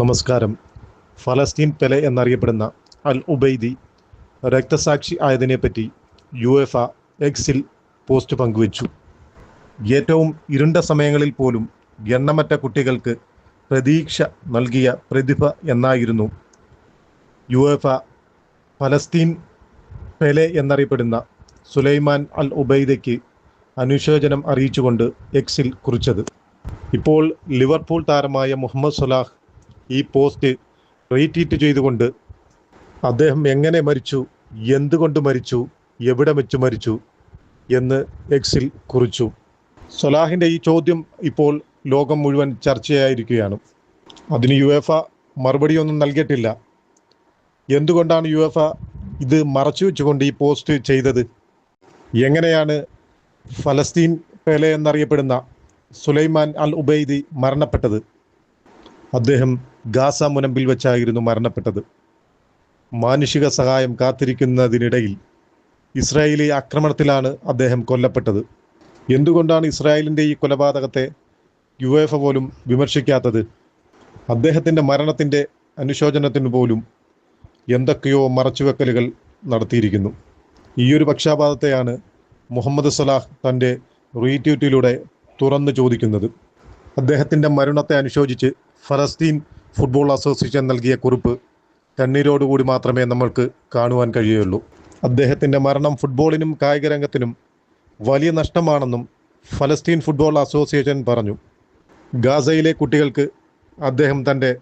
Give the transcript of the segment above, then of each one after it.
നമസ്കാരം. ഫലസ്തീൻ പെലെ എന്നറിയപ്പെടുന്ന അൽ ഉബൈദി രക്തസാക്ഷി ആയതിനെപ്പറ്റി യു എഫ എക്സിൽ പോസ്റ്റ് പങ്കുവച്ചു. ഏറ്റവും ഇരുണ്ട സമയങ്ങളിൽ പോലും എണ്ണമറ്റ കുട്ടികൾക്ക് പ്രതീക്ഷ നൽകിയ പ്രതിഭ എന്നായിരുന്നു യു എഫ ഫലസ്തീൻ പെലെ എന്നറിയപ്പെടുന്ന സുലൈമാൻ അൽ ഉബൈദയ്ക്ക് അനുശോചനം അറിയിച്ചുകൊണ്ട് എക്സിൽ കുറിച്ചത്. ഇപ്പോൾ ലിവർപൂൾ താരമായ മുഹമ്മദ് സലാഹ് ഈ പോസ്റ്റ് റീട്വീറ്റ് ചെയ്തുകൊണ്ട് അദ്ദേഹം എങ്ങനെ മരിച്ചു എന്തുകൊണ്ട് മരിച്ചു എവിടെ വെച്ച് മരിച്ചു എന്ന് എക്സിൽ കുറിച്ചു. സൊലാഹിന്റെ ഈ ചോദ്യം ഇപ്പോൾ ലോകം മുഴുവൻ ചർച്ചയായിരിക്കുകയാണ്. അതിന് യു എഫ മറുപടിയൊന്നും നൽകിയിട്ടില്ല. എന്തുകൊണ്ടാണ് യു എഫ ഇത് മറച്ചു വെച്ചുകൊണ്ട് ഈ പോസ്റ്റ് ചെയ്തത്? എങ്ങനെയാണ് ഫലസ്തീൻ പേലെ എന്നറിയപ്പെടുന്ന സുലൈമാൻ അൽ ഉബൈദി മരണപ്പെട്ടത്? അദ്ദേഹം ഗാസ മുനമ്പിൽ വെച്ചായിരുന്നു മരണപ്പെട്ടത്. മാനുഷിക സഹായം കാത്തിരിക്കുന്നതിനിടയിൽ ഇസ്രായേലി ആക്രമണത്തിലാണ് അദ്ദേഹം കൊല്ലപ്പെട്ടത്. എന്തുകൊണ്ടാണ് ഇസ്രായേലിന്റെ ഈ കൊലപാതകത്തെ യു എഫ് പോലും വിമർശിക്കാത്തത്? അദ്ദേഹത്തിന്റെ മരണത്തിന്റെ അനുശോചനത്തിന് പോലും എന്തൊക്കെയോ മറച്ചുവെക്കലുകൾ നടത്തിയിരിക്കുന്നു. ഈ ഒരു പക്ഷാപാതത്തെയാണ് മുഹമ്മദ് സലാഹ് തന്റെ റീട്വീറ്റിലൂടെ തുറന്നു ചോദിക്കുന്നത്. അദ്ദേഹത്തിന്റെ മരണത്തെ അനുശോചിച്ച് ഫലസ്തീൻ ഫുട്ബോൾ അസോസിയേഷൻ നൽകിയ കുറിപ്പ് കണ്ണീരോടുകൂടി മാത്രമേ നമ്മൾക്ക് കാണുവാൻ കഴിയുകയുള്ളൂ. അദ്ദേഹത്തിന്റെ മരണം ഫുട്ബോളിനും കായിക രംഗത്തിനും വലിയ നഷ്ടമാണെന്നും ഫലസ്തീൻ ഫുട്ബോൾ അസോസിയേഷൻ പറഞ്ഞു. ഗാസയിലെ കുട്ടികൾക്ക് അദ്ദേഹം തന്റെ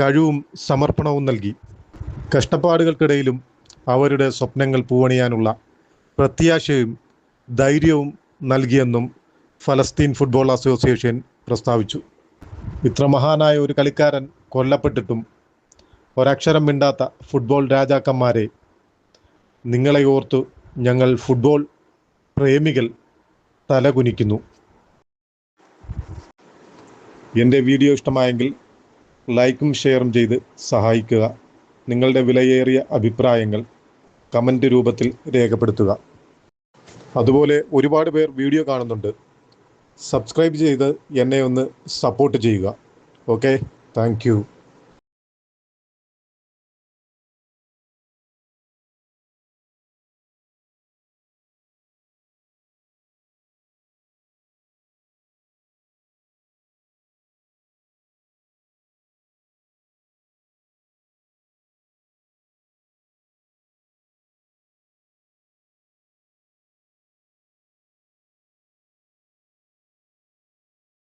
കഴിവും സമർപ്പണവും നൽകി. കഷ്ടപ്പാടുകൾക്കിടയിലും അവരുടെ സ്വപ്നങ്ങൾ പൂവണിയാനുള്ള പ്രത്യാശയും ധൈര്യവും നൽകിയെന്നും ഫലസ്തീൻ ഫുട്ബോൾ അസോസിയേഷൻ പ്രസ്താവിച്ചു. ഇത്ര മഹാനായ ഒരു കളിക്കാരൻ കൊല്ലപ്പെട്ടിട്ടും ഒരക്ഷരം മിണ്ടാത്ത ഫുട്ബോൾ രാജാക്കന്മാരെ നിങ്ങളെ ഓർത്തു ഞങ്ങൾ ഫുട്ബോൾ പ്രേമികൾ തലകുനിക്കുന്നു. എന്റെ വീഡിയോ ഇഷ്ടമായെങ്കിൽ ലൈക്കും ഷെയറും ചെയ്ത് സഹായിക്കുക. നിങ്ങളുടെ വിലയേറിയ അഭിപ്രായങ്ങൾ കമന്റ് രൂപത്തിൽ രേഖപ്പെടുത്തുക. അതുപോലെ ഒരുപാട് പേർ വീഡിയോ കാണുന്നുണ്ട്. സബ്സ്ക്രൈബ് ചെയ്ത് എന്നെ ഒന്ന് സപ്പോർട്ട് ചെയ്യുക. ഓക്കെ? Thank you.